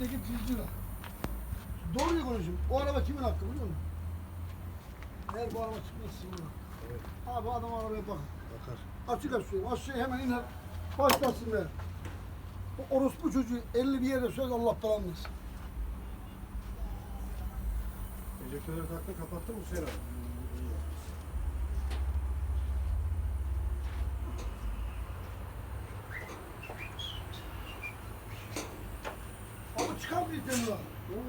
Üstteki cizcira. Doğruyu konuşayım. O araba kimin hakkı biliyor musun? Eğer bu araba çıkmazsa bunun hakkı. Evet. Abi adam arabaya bak. Bakar. Açık açıyorum. Aşağıya hemen iner. Başlasın be. O orospu çocuğu 50 bir yere söz Allah belanı versin. Enjektörleri taktın kapattın mı Hüseyin abi? İyi yapmışsın. Ama çıkar bir tane daha. Oo.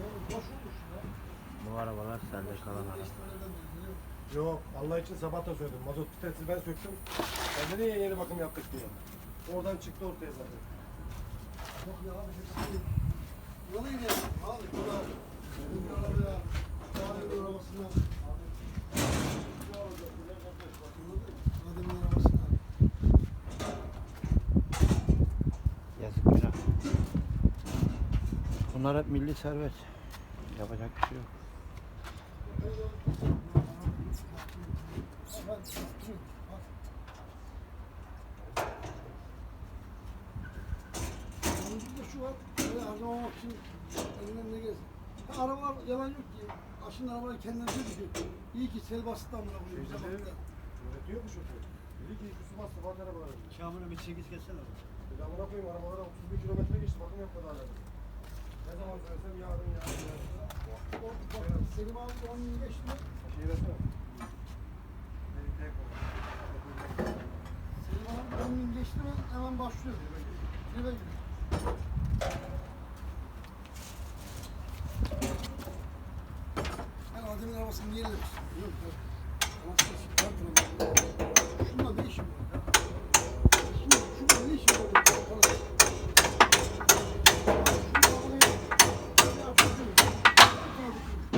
Oğlum boş olmuş ya. Bu arabalar sende kalan araba. Eskilerden biri, biliyor musun? Yok Allah için sabah da söyledim. Mazot vitesi ben söktüm. Ben de niye yeni bakım yaptık diye. Oradan çıktı ortaya zaten. Yok ya abi hepsi ya. Da arabasına Adem'in arabasına Yazık günah. Bunlar hep milli servet. Yapacak bir şey yok. Elinden ne gelsin. Ha, arabalar yalan yok ki. Aşın arabalar kendileri düşüyor. İyi ki sel bastı da amına koyayım. bize. Üretiyor mu şoför? Dedi ki su bastı bak arabalara. Kamil'e bir 8 kessene. Dedi amına koyayım arabalara 31 kilometre geçti bakım yapmadı hala. Ne zaman söylesem yarın yarın yarın. O, bak, Selim abi 10 gün geçti. Şey versene. Abi 10 gün geçti mi hemen başlıyor. Tribe giriyor. Ben Adem'in arabasını niye elemiştim? Yok yok. Şununla ne işim var ya? Şununla, şununla ne işim var? Arkadaş. Şunu arabayı- ne yapacağım? Bir tane dokunmuş.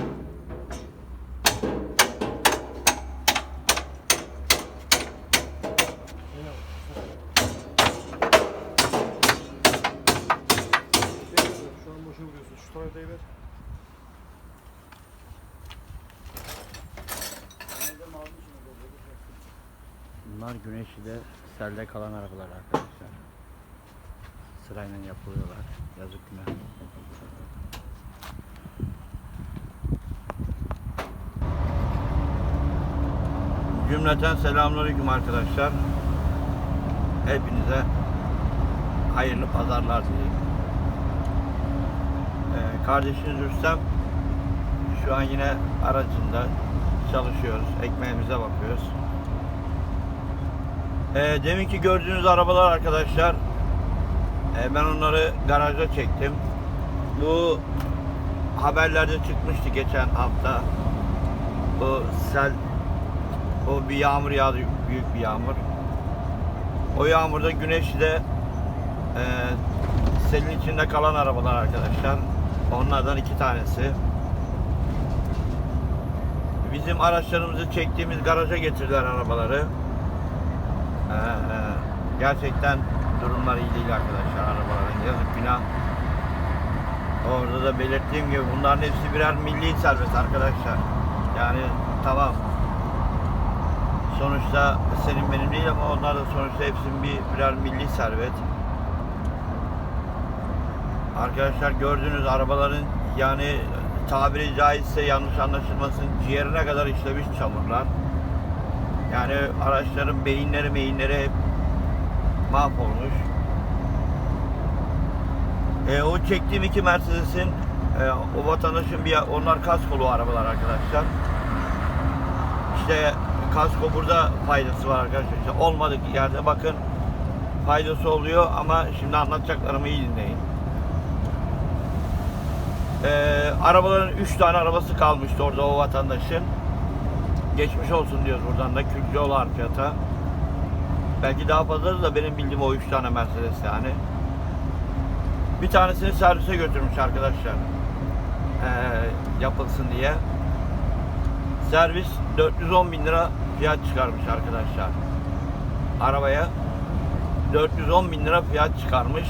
Şu an boşa vuruyorsun. Şu tornavidayı ver. Bunlar Güneşli'de selde kalan arabalar arkadaşlar. Sırayla yapılıyorlar. Yazık günah. Cümleten selamünaleyküm arkadaşlar. Hepinize hayırlı pazarlar dileyim. Ee, kardeşiniz Rüstem şu an yine aracında çalışıyoruz. Ekmeğimize bakıyoruz. Ee, deminki gördüğünüz arabalar arkadaşlar e, ben onları garaja çektim. Bu haberlerde çıkmıştı geçen hafta. Bu sel o bir yağmur yağdı büyük bir yağmur. O yağmurda güneşle e, selin içinde kalan arabalar arkadaşlar. Onlardan iki tanesi. Bizim araçlarımızı çektiğimiz garaja getirdiler arabaları. Ee, gerçekten durumlar iyi değil arkadaşlar arabaların yazık günah. Orada da belirttiğim gibi bunların hepsi birer milli servet arkadaşlar. Yani tamam. Sonuçta senin benim değil ama onlar da sonuçta hepsinin bir birer milli servet. Arkadaşlar gördüğünüz arabaların yani tabiri caizse yanlış anlaşılmasın ciğerine kadar işlemiş çamurlar. Yani araçların beyinleri meyinleri hep mahvolmuş. E, o çektiğim iki Mercedes'in e, o vatandaşın bir onlar kaskolu arabalar arkadaşlar. İşte kasko burada faydası var arkadaşlar. İşte olmadık yerde bakın faydası oluyor ama şimdi anlatacaklarımı iyi dinleyin. E, arabaların 3 tane arabası kalmıştı orada o vatandaşın. Geçmiş olsun diyoruz buradan da Külcüoğlu Harfiyat'a. Belki daha fazladır da benim bildiğim o 3 tane Mercedes yani. Bir tanesini servise götürmüş arkadaşlar. Ee, yapılsın diye. Servis 410 bin lira fiyat çıkarmış arkadaşlar. Arabaya 410 bin lira fiyat çıkarmış.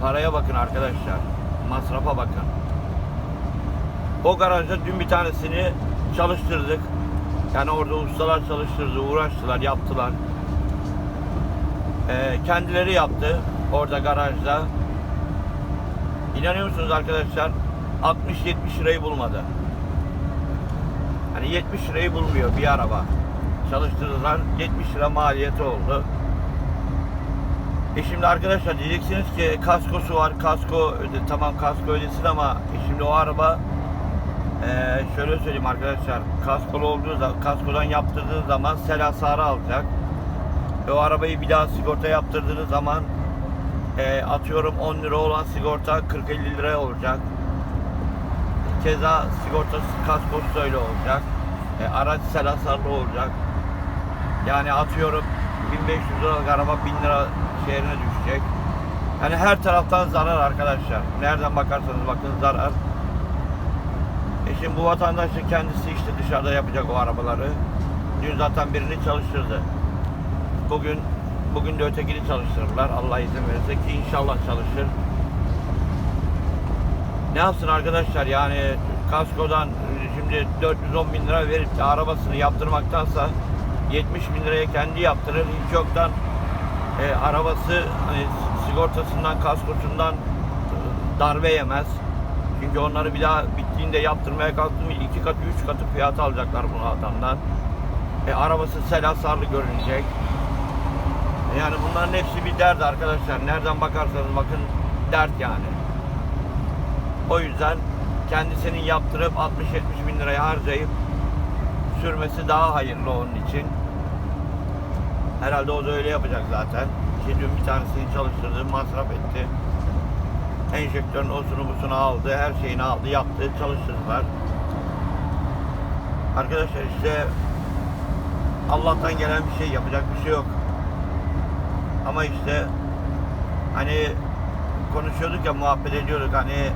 Paraya bakın arkadaşlar. Masrafa bakın. O garajda dün bir tanesini çalıştırdık. Yani orada ustalar çalıştırdı, uğraştılar, yaptılar. Ee, kendileri yaptı. Orada garajda. İnanıyor musunuz arkadaşlar? 60-70 lirayı bulmadı. Hani 70 lirayı bulmuyor bir araba. Çalıştırdılar. 70 lira maliyeti oldu. E şimdi arkadaşlar diyeceksiniz ki kaskosu var. Kasko öde, tamam kasko ödesin ama e şimdi o araba eee, şöyle söyleyeyim arkadaşlar. Kaskolu olduğu zaman, kaskodan yaptırdığınız zaman sel hasarı alacak. O arabayı bir daha sigorta yaptırdığınız zaman e, atıyorum 10 lira olan sigorta 40-50 lira olacak. Keza sigortası kaskosu öyle olacak. E, araç sel hasarlı olacak. Yani atıyorum 1500 liralık araba 1000 lira şehrine düşecek. Yani her taraftan zarar arkadaşlar. Nereden bakarsanız bakın zarar. Şimdi bu vatandaş da kendisi işte dışarıda yapacak o arabaları. Dün zaten birini çalıştırdı. Bugün bugün de ötekini çalıştırırlar. Allah izin verirse ki inşallah çalışır. Ne yapsın arkadaşlar yani kaskodan şimdi 410 bin lira verip de arabasını yaptırmaktansa 70 bin liraya kendi yaptırır. Hiç yoktan e, arabası hani sigortasından kaskosundan e, darbe yemez. Çünkü onları bir daha bittiğinde yaptırmaya kalktım iki katı üç katı fiyat alacaklar bunu adamdan. E, arabası sel hasarlı görünecek. E, Yani bunların hepsi bir dert arkadaşlar. Nereden bakarsanız bakın dert yani. O yüzden kendisinin yaptırıp 60-70 bin liraya harcayıp sürmesi daha hayırlı onun için. Herhalde o da öyle yapacak zaten. Ki dün bir tanesini çalıştırdı, masraf etti. Enjektörün osunu busunu aldı, her şeyini aldı, yaptı, çalıştırdılar. Arkadaşlar işte Allah'tan gelen bir şey yapacak bir şey yok. Ama işte hani konuşuyorduk ya muhabbet ediyorduk hani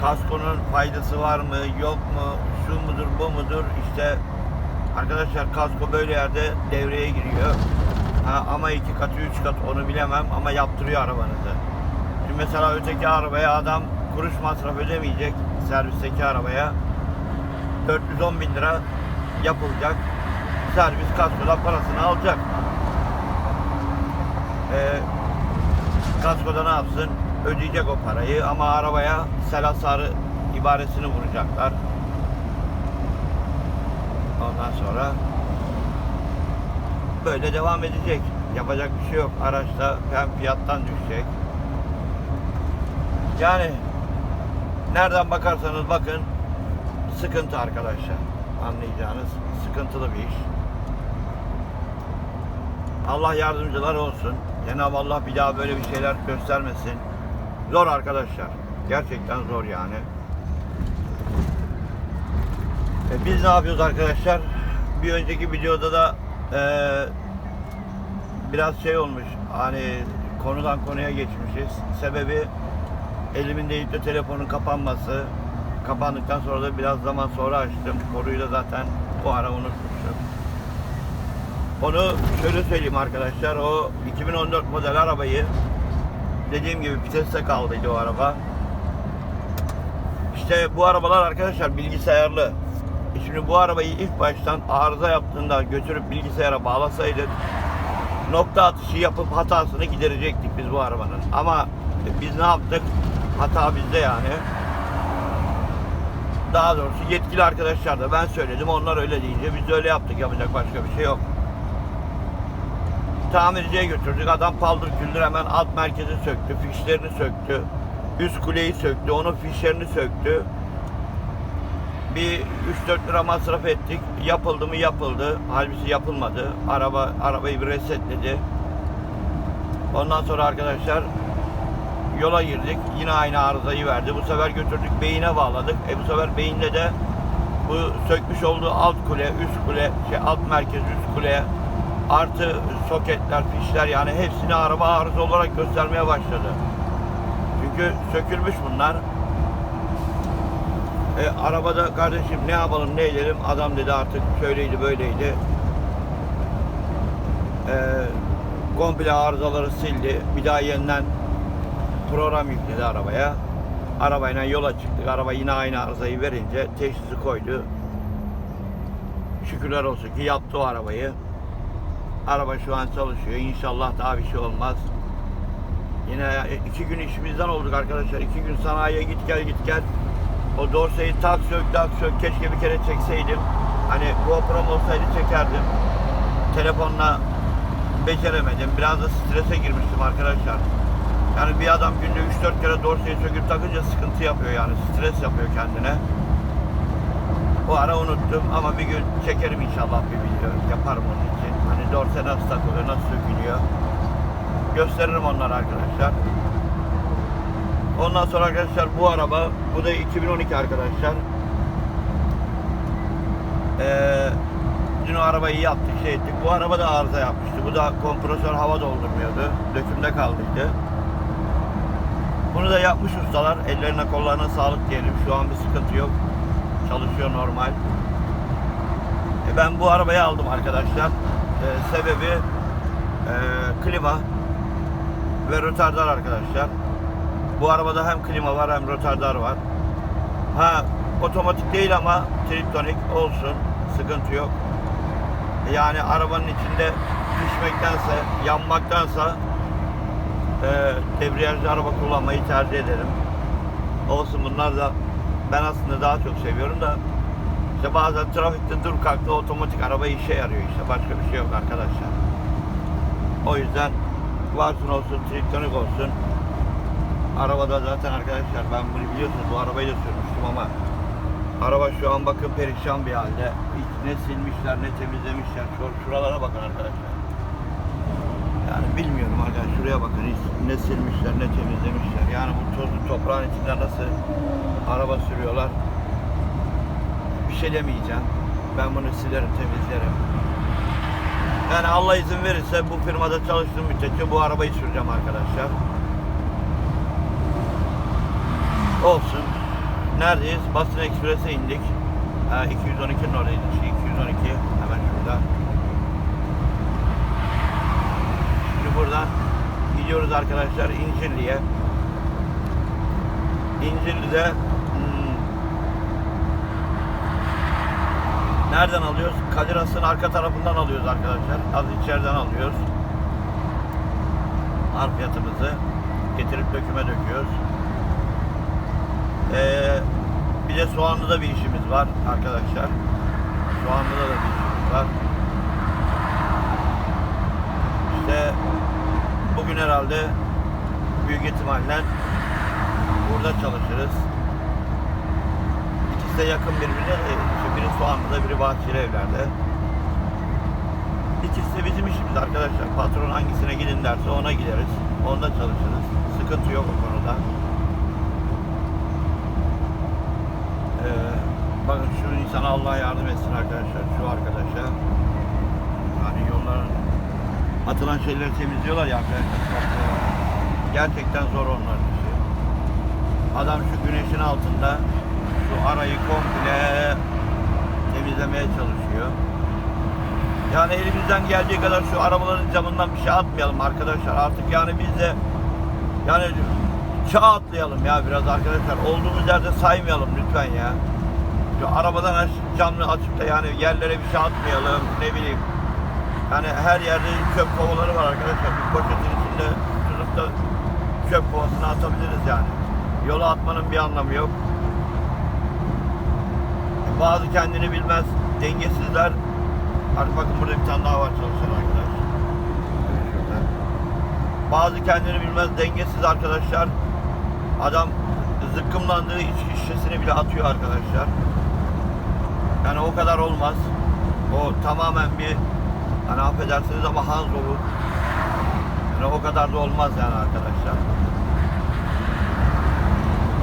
kaskonun faydası var mı yok mu şu mudur bu mudur işte arkadaşlar kasko böyle yerde devreye giriyor. Ha, ama iki katı üç kat onu bilemem ama yaptırıyor arabanızı. Şimdi mesela öteki arabaya adam kuruş masraf ödemeyecek servisteki arabaya 410 bin lira yapılacak. Servis kaskodan parasını alacak. Ee, kaskoda ne yapsın? Ödeyecek o parayı ama arabaya sel hasarı ibaresini vuracaklar. Ondan sonra böyle devam edecek. Yapacak bir şey yok. Araçta hem fiyattan düşecek. Yani nereden bakarsanız bakın sıkıntı arkadaşlar. Anlayacağınız sıkıntılı bir iş. Allah yardımcılar olsun. Cenab-ı Allah bir daha böyle bir şeyler göstermesin. Zor arkadaşlar. Gerçekten zor yani. E, biz ne yapıyoruz arkadaşlar? Bir önceki videoda da e, biraz şey olmuş. Hani konudan konuya geçmişiz. Sebebi elimin deyip de telefonun kapanması. Kapandıktan sonra da biraz zaman sonra açtım. Konuyu da zaten bu ara unutmuşum. Onu şöyle söyleyeyim arkadaşlar. O 2014 model arabayı dediğim gibi viteste kaldıydı o araba. İşte bu arabalar arkadaşlar bilgisayarlı. E Şimdi bu arabayı ilk baştan arıza yaptığında götürüp bilgisayara bağlasaydık nokta atışı yapıp hatasını giderecektik biz bu arabanın. Ama biz ne yaptık? Hata bizde yani. Daha doğrusu yetkili arkadaşlar da ben söyledim onlar öyle deyince biz de öyle yaptık. Yapacak başka bir şey yok. Tamirciye götürdük. Adam paldır küldür hemen alt merkezi söktü. Fişlerini söktü. Üst kuleyi söktü. Onun fişlerini söktü. Bir 3-4 lira masraf ettik. Yapıldı mı yapıldı. Halbuki yapılmadı. Araba arabayı bir resetledi. Ondan sonra arkadaşlar yola girdik. Yine aynı arızayı verdi. Bu sefer götürdük beyine bağladık. E bu sefer beyinde de bu sökmüş olduğu alt kule, üst kule, şey alt merkez, üst kule artı soketler, fişler yani hepsini araba arıza olarak göstermeye başladı. Çünkü sökülmüş bunlar. E, arabada kardeşim ne yapalım ne edelim adam dedi artık şöyleydi böyleydi. E, komple arızaları sildi. Bir daha yeniden program yükledi arabaya. Arabayla yola çıktık. Araba yine aynı arızayı verince teşhisi koydu. Şükürler olsun ki yaptı o arabayı. Araba şu an çalışıyor. İnşallah daha bir şey olmaz. Yine iki gün işimizden olduk arkadaşlar. İki gün sanayiye git gel git gel. O dorseyi tak sök tak sök. Keşke bir kere çekseydim. Hani GoPro'm olsaydı çekerdim. Telefonla beceremedim. Biraz da strese girmiştim arkadaşlar. Yani bir adam günde 3-4 kere dorseyi söküp takınca sıkıntı yapıyor yani. Stres yapıyor kendine. Bu ara unuttum ama bir gün çekerim inşallah bir video. Yaparım onun için. Hani dorse nasıl takılıyor, nasıl sökülüyor. Gösteririm onlara arkadaşlar. Ondan sonra arkadaşlar bu araba, bu da 2012 arkadaşlar. Ee, dün o arabayı yaptık, şey ettik. Bu araba da arıza yapmıştı. Bu da kompresör hava doldurmuyordu. Dökümde kaldıydı. Bunu da yapmış ustalar. Ellerine kollarına sağlık diyelim. Şu an bir sıkıntı yok. Çalışıyor normal. E, ben bu arabayı aldım arkadaşlar. E, sebebi e, klima ve rotardar arkadaşlar. Bu arabada hem klima var hem rotardar var. Ha otomatik değil ama triptonik olsun. Sıkıntı yok. Yani arabanın içinde düşmektense, yanmaktansa e, debriyajlı araba kullanmayı tercih ederim. Olsun bunlar da ben aslında daha çok seviyorum da işte bazen trafikte dur kalktı otomatik araba işe yarıyor işte başka bir şey yok arkadaşlar. O yüzden varsın olsun triptonik olsun. Arabada zaten arkadaşlar ben bunu biliyorsunuz bu arabayı da sürmüştüm ama araba şu an bakın perişan bir halde. Hiç ne silmişler ne temizlemişler. Şu, şuralara bakın arkadaşlar. Yani bilmiyorum arkadaşlar şuraya bakın hiç ne silmişler ne temizlemişler. Yani bu tozlu toprağın içinde nasıl araba sürüyorlar. Bir şey demeyeceğim. Ben bunu silerim temizlerim. Yani Allah izin verirse bu firmada çalıştığım müddetçe bu arabayı süreceğim arkadaşlar. Olsun. Neredeyiz? Basın Ekspres'e indik. Ha, 212'nin oradaydı. Şey, 212 hemen şurada. Şimdi buradan gidiyoruz arkadaşlar İncirli'ye. İncirli'de hmm, nereden alıyoruz? Kadir Has'ın arka tarafından alıyoruz arkadaşlar. Az içeriden alıyoruz. Harfiyatımızı getirip döküme döküyoruz. Ee, bir de Soğanlı'da bir işimiz var arkadaşlar. Soğanlı'da da bir işimiz var. İşte bugün herhalde büyük ihtimalle burada çalışırız. İkisi de yakın birbirine. e, işte biri Soğanlı'da, biri Bahçeli Evler'de. İkisi de bizim işimiz arkadaşlar. Patron hangisine gidin derse ona gideriz. Onda çalışırız. Sıkıntı yok o konuda. Ee, bakın şu insana Allah yardım etsin arkadaşlar. Şu arkadaşa. Hani yolların atılan şeyleri temizliyorlar ya. Gerçekten zor onlar. Adam şu güneşin altında şu arayı komple temizlemeye çalışıyor. Yani elimizden geldiği kadar şu arabaların camından bir şey atmayalım arkadaşlar. Artık yani biz de yani çağ atlayalım ya biraz arkadaşlar. Olduğumuz yerde saymayalım lütfen ya. Şu arabadan camını açıp da yani yerlere bir şey atmayalım ne bileyim. Yani her yerde çöp kovaları var arkadaşlar. Bir poşetin içinde tutup da çöp kovasına atabiliriz yani. Yola atmanın bir anlamı yok. Bazı kendini bilmez dengesizler. Artık bakın burada bir tane daha var çalışan arkadaş. Bazı kendini bilmez dengesiz arkadaşlar. Adam zıkkımlandığı içki şişesini bile atıyor arkadaşlar. Yani o kadar olmaz. O tamamen bir hani affedersiniz ama Hans olur. Yani o kadar da olmaz yani arkadaşlar.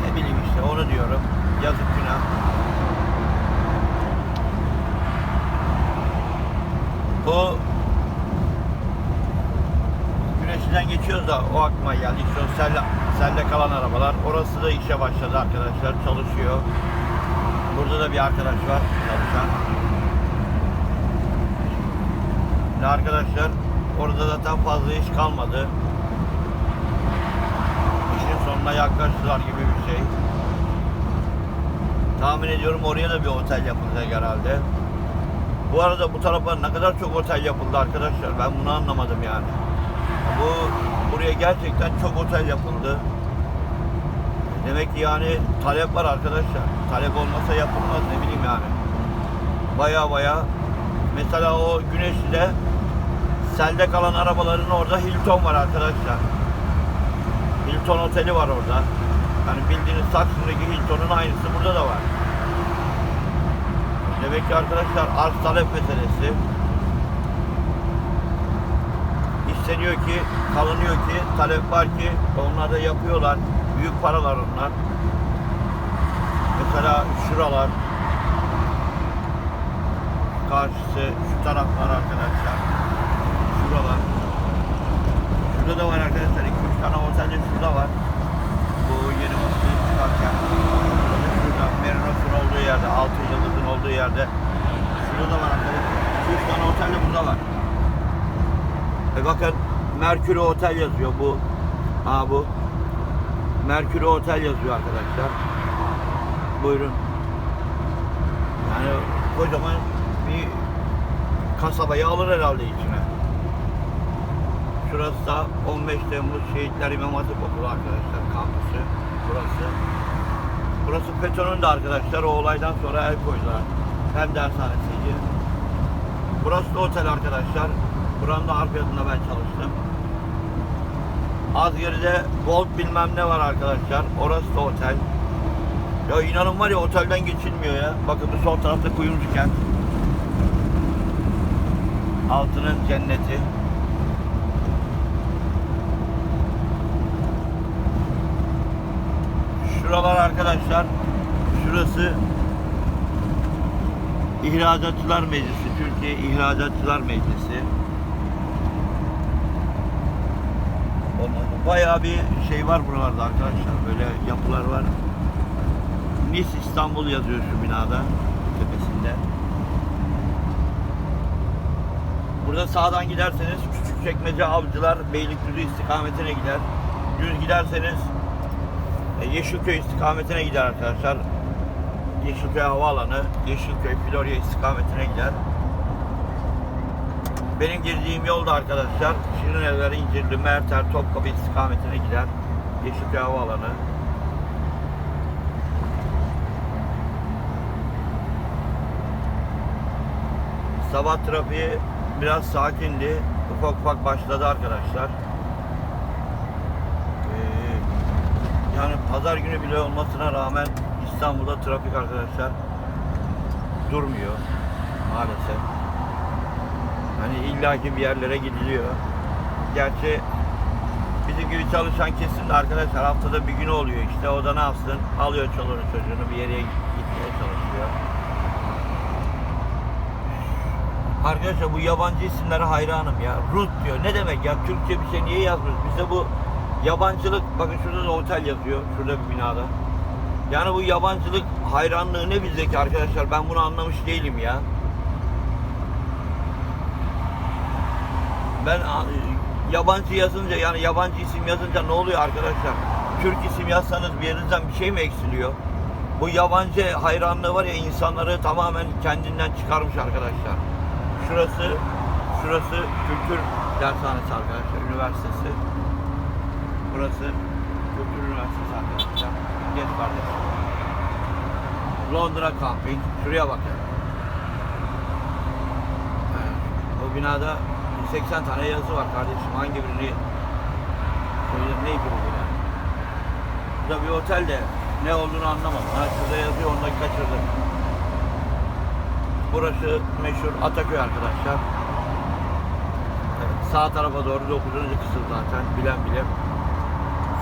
Ne bileyim işte onu diyorum. Yazık günah. Bu güneşinden geçiyoruz da o aklıma geldi. İşte o selle kalan arabalar. Orası da işe başladı arkadaşlar. Çalışıyor. Burada da bir arkadaş var çalışan. Şimdi arkadaşlar orada zaten fazla iş kalmadı. İşin sonuna yaklaştılar gibi bir şey. Tahmin ediyorum oraya da bir otel yapılacak herhalde. Bu arada bu tarafa ne kadar çok otel yapıldı arkadaşlar ben bunu anlamadım yani. Bu buraya gerçekten çok otel yapıldı. Demek ki yani talep var arkadaşlar. Talep olmasa yapılmaz ne bileyim yani. Baya baya mesela o Güneşli'de selde kalan arabaların orada Hilton var arkadaşlar. Hilton oteli var orada. Yani bildiğiniz Taksim'deki Hilton'un aynısı burada da var. Demek ki arkadaşlar arz talep meselesi. İsteniyor ki, kalınıyor ki, talep var ki onlar da yapıyorlar. Büyük paralar onlar. Mesela şuralar, karşısı, şu taraflar arkadaşlar. Şuralar. Şurada da var arkadaşlar. 2-3 tane otelde şurada var. Bu yeni masayı çıkarken. Şurada Merinos'un olduğu yerde, Altın Yıldız'ın olduğu yerde. Şurada da var arkadaşlar. 2-3 tane otel de burada var. E bakın Merkür'ü Otel yazıyor bu. Ha bu. Merkür'ü Otel yazıyor arkadaşlar. Buyurun. Yani kocaman bir kasabayı alır herhalde içine. Şurası da 15 Temmuz Şehitler İmam Hatip Okulu arkadaşlar kampüsü. Burası. Burası FETÖ'nün de arkadaşlar o olaydan sonra el koydular. Hem dershanesiydi. Burası da otel arkadaşlar. Buranın da arkasında ben çalıştım. Az geride Gold bilmem ne var arkadaşlar. Orası da otel. Ya inanın var ya otelden geçilmiyor ya. Bakın bu sol tarafta Kuyumcu kent. Altının cenneti. Şuralar arkadaşlar. Şurası İhracatçılar Meclisi. Türkiye İhracatçılar Meclisi. Ondan Bayağı bir şey var buralarda arkadaşlar. Böyle yapılar var. Nis İstanbul yazıyor şu binada Burada sağdan giderseniz Küçükçekmece Avcılar Beylikdüzü istikametine gider. Düz giderseniz e, Yeşilköy istikametine gider arkadaşlar. Yeşilköy Havaalanı, Yeşilköy Florya istikametine gider. Benim girdiğim yolda arkadaşlar Şirin Evler, İncirli, Merter, Topkapı istikametine gider. Yeşilköy Havaalanı. Sabah trafiği biraz sakindi. Ufak ufak başladı arkadaşlar. Ee, yani pazar günü bile olmasına rağmen İstanbul'da trafik arkadaşlar durmuyor maalesef. Hani illaki bir yerlere gidiliyor. Gerçi bizim gibi çalışan kesim de arkadaşlar haftada bir gün oluyor işte. O da ne yapsın? Alıyor çoluğunu çocuğunu bir yere gitmeye çalışıyor. Arkadaşlar bu yabancı isimlere hayranım ya. Rut diyor. Ne demek ya? Türkçe bir şey niye yazmıyoruz? Bizde bu yabancılık, bakın şurada da otel yazıyor. Şurada bir binada. Yani bu yabancılık hayranlığı ne bizdeki arkadaşlar? Ben bunu anlamış değilim ya. Ben yabancı yazınca yani yabancı isim yazınca ne oluyor arkadaşlar? Türk isim yazsanız bir yerinizden bir şey mi eksiliyor? Bu yabancı hayranlığı var ya insanları tamamen kendinden çıkarmış arkadaşlar. Şurası şurası Kültür Dershanesi arkadaşlar, üniversitesi. Burası Kültür Üniversitesi arkadaşlar. Geç kardeşim. Londra Camping. Şuraya bakın. Evet. O binada 80 tane yazı var kardeşim. Hangi birini söyle neydi bu bina? Burada bir otel de ne olduğunu anlamadım. Ha şurada yazıyor onu da kaçırdım. Burası meşhur Ataköy arkadaşlar. Sağ tarafa doğru 9. kısım zaten bilen bilir.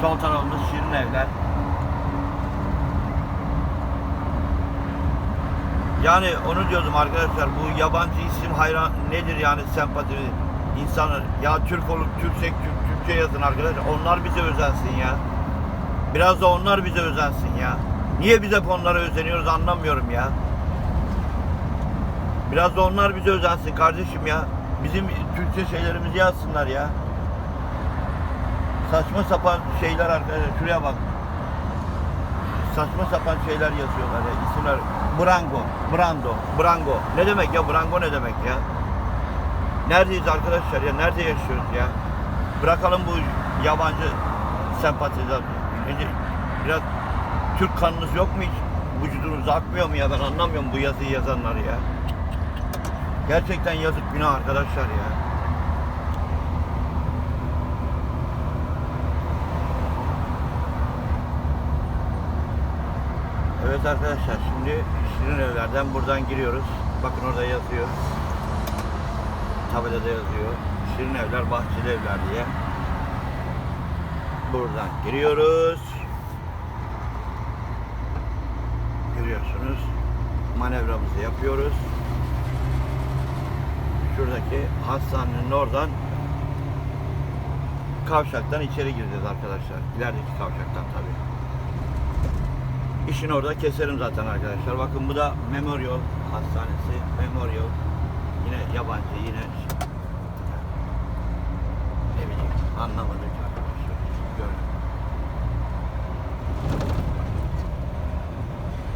Sol tarafımız Şirin Evler. Yani onu diyordum arkadaşlar bu yabancı isim hayran nedir yani sempati insanlar ya Türk olup Türksek Türk, Türkçe yazın arkadaşlar onlar bize özensin ya. Biraz da onlar bize özensin ya. Niye biz hep onlara özeniyoruz anlamıyorum ya. Biraz da onlar bize özensin kardeşim ya. Bizim Türkçe şeylerimizi yazsınlar ya. Saçma sapan şeyler arkadaşlar şuraya bak. Saçma sapan şeyler yazıyorlar ya isimler. Brango, Brando, Brango. Ne demek ya Brango ne demek ya? Neredeyiz arkadaşlar ya? Nerede yaşıyoruz ya? Bırakalım bu yabancı sempatizan. Biraz Türk kanınız yok mu hiç? Vücudunuza akmıyor mu ya? Ben anlamıyorum bu yazıyı yazanları ya. Gerçekten yazık günah arkadaşlar ya. Evet arkadaşlar şimdi Şirin Evler'den buradan giriyoruz. Bakın orada yazıyor. Tabelada yazıyor. Şirin Evler, Bahçeli Evler diye. Buradan giriyoruz. Görüyorsunuz. Manevramızı yapıyoruz. Şuradaki hastanenin oradan kavşaktan içeri gireceğiz arkadaşlar. İlerideki kavşaktan tabii. İşin orada keserim zaten arkadaşlar. Bakın bu da Memorial Hastanesi. Memorial. Yine yabancı, yine ne bileyim anlamadık arkadaşlar. Görün.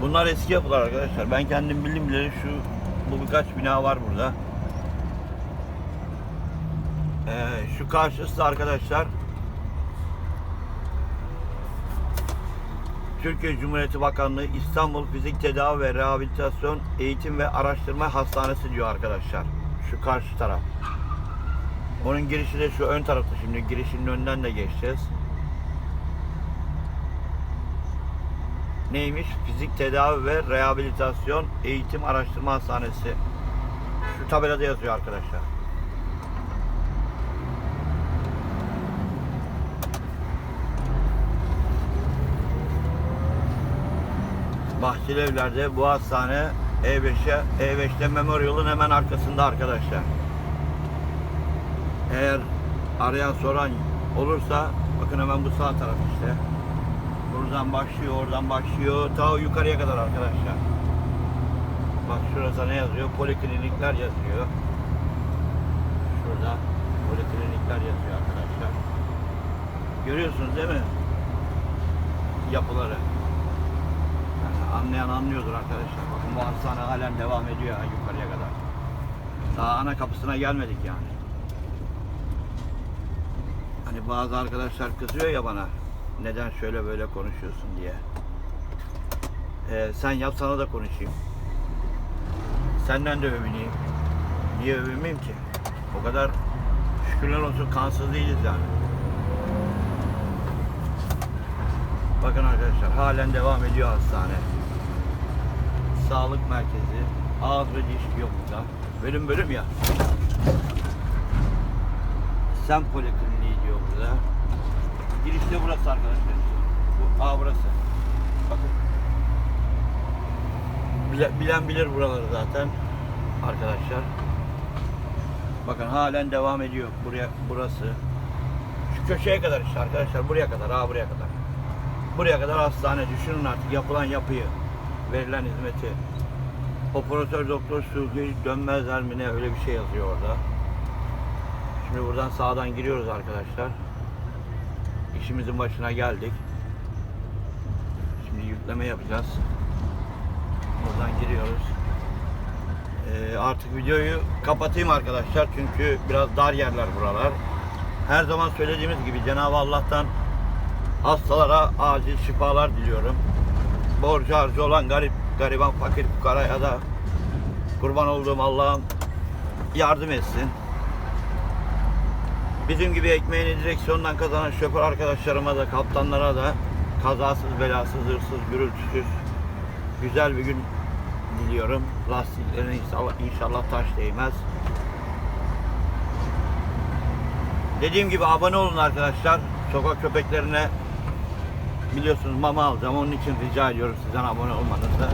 Bunlar eski yapılar arkadaşlar. Ben kendim bildim bileli şu bu birkaç bina var burada. Ee, şu karşısı arkadaşlar Türkiye Cumhuriyeti Bakanlığı İstanbul Fizik Tedavi ve Rehabilitasyon Eğitim ve Araştırma Hastanesi diyor arkadaşlar. Şu karşı taraf. Onun girişi de şu ön tarafta şimdi girişinin önünden de geçeceğiz. Neymiş? Fizik Tedavi ve Rehabilitasyon Eğitim Araştırma Hastanesi. Şu tabelada yazıyor arkadaşlar. Bahçeli Evler'de bu hastane E5'e E5'te Memorial'ın hemen arkasında arkadaşlar. Eğer arayan soran olursa bakın hemen bu sağ taraf işte. Buradan başlıyor, oradan başlıyor. Ta yukarıya kadar arkadaşlar. Bak şurada ne yazıyor? Poliklinikler yazıyor. Şurada poliklinikler yazıyor arkadaşlar. Görüyorsunuz değil mi? Yapıları. Anlayan anlıyordur arkadaşlar. Bakın bu hastane halen devam ediyor ha, yukarıya kadar. Daha ana kapısına gelmedik yani. Hani bazı arkadaşlar kızıyor ya bana. Neden şöyle böyle konuşuyorsun diye. Ee, sen yap sana da konuşayım. Senden de övüneyim. Niye övünmeyeyim ki? O kadar şükürler olsun kansız değiliz yani. Bakın arkadaşlar halen devam ediyor hastane. Sağlık merkezi, ağız ve diş burada. Bölüm bölüm ya. Sen polikliniği diyor burada. Girişte burası arkadaşlar. Bu A burası. Bakın. Bile- bilen bilir buraları zaten arkadaşlar. Bakın halen devam ediyor. Buraya burası. Şu köşeye kadar işte arkadaşlar buraya kadar. Ha buraya kadar. Buraya kadar hastane. Düşünün artık yapılan yapıyı, verilen hizmeti. Operatör doktor Suhi dönmezler mi ne öyle bir şey yazıyor orada. Şimdi buradan sağdan giriyoruz arkadaşlar. İşimizin başına geldik. Şimdi yükleme yapacağız. Buradan giriyoruz. Ee, artık videoyu kapatayım arkadaşlar çünkü biraz dar yerler buralar. Her zaman söylediğimiz gibi Cenab-ı Allah'tan hastalara acil şifalar diliyorum. Borcu harcı olan garip, gariban, fakir, fukaraya da kurban olduğum Allah'ım yardım etsin. Bizim gibi ekmeğini direksiyondan kazanan şoför arkadaşlarıma da, kaptanlara da kazasız, belasız, hırsız, gürültüsüz güzel bir gün diliyorum. Lastiklerine inşallah, inşallah taş değmez. Dediğim gibi abone olun arkadaşlar. Sokak köpeklerine biliyorsunuz mama alacağım. Onun için rica ediyorum sizden abone olmanızı.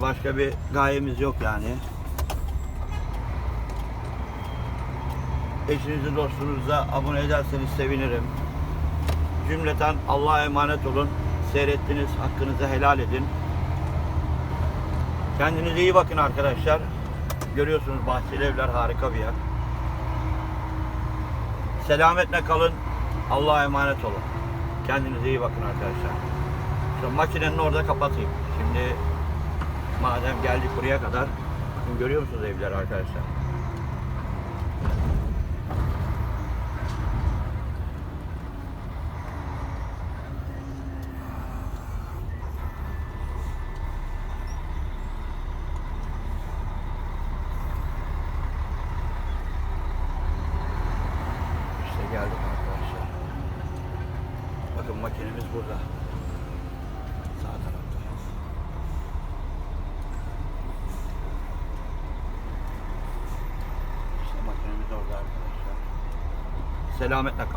Başka bir gayemiz yok yani. Eşinizi dostunuza abone ederseniz sevinirim. Cümleten Allah'a emanet olun. Seyrettiniz, hakkınızı helal edin. Kendinize iyi bakın arkadaşlar. Görüyorsunuz Bahçeli Evler harika bir yer. Selametle kalın. Allah'a emanet olun. Kendinize iyi bakın arkadaşlar. Şu makinenin orada kapatayım. Şimdi madem geldik buraya kadar bakın görüyor musunuz evler arkadaşlar? Selametle kalın.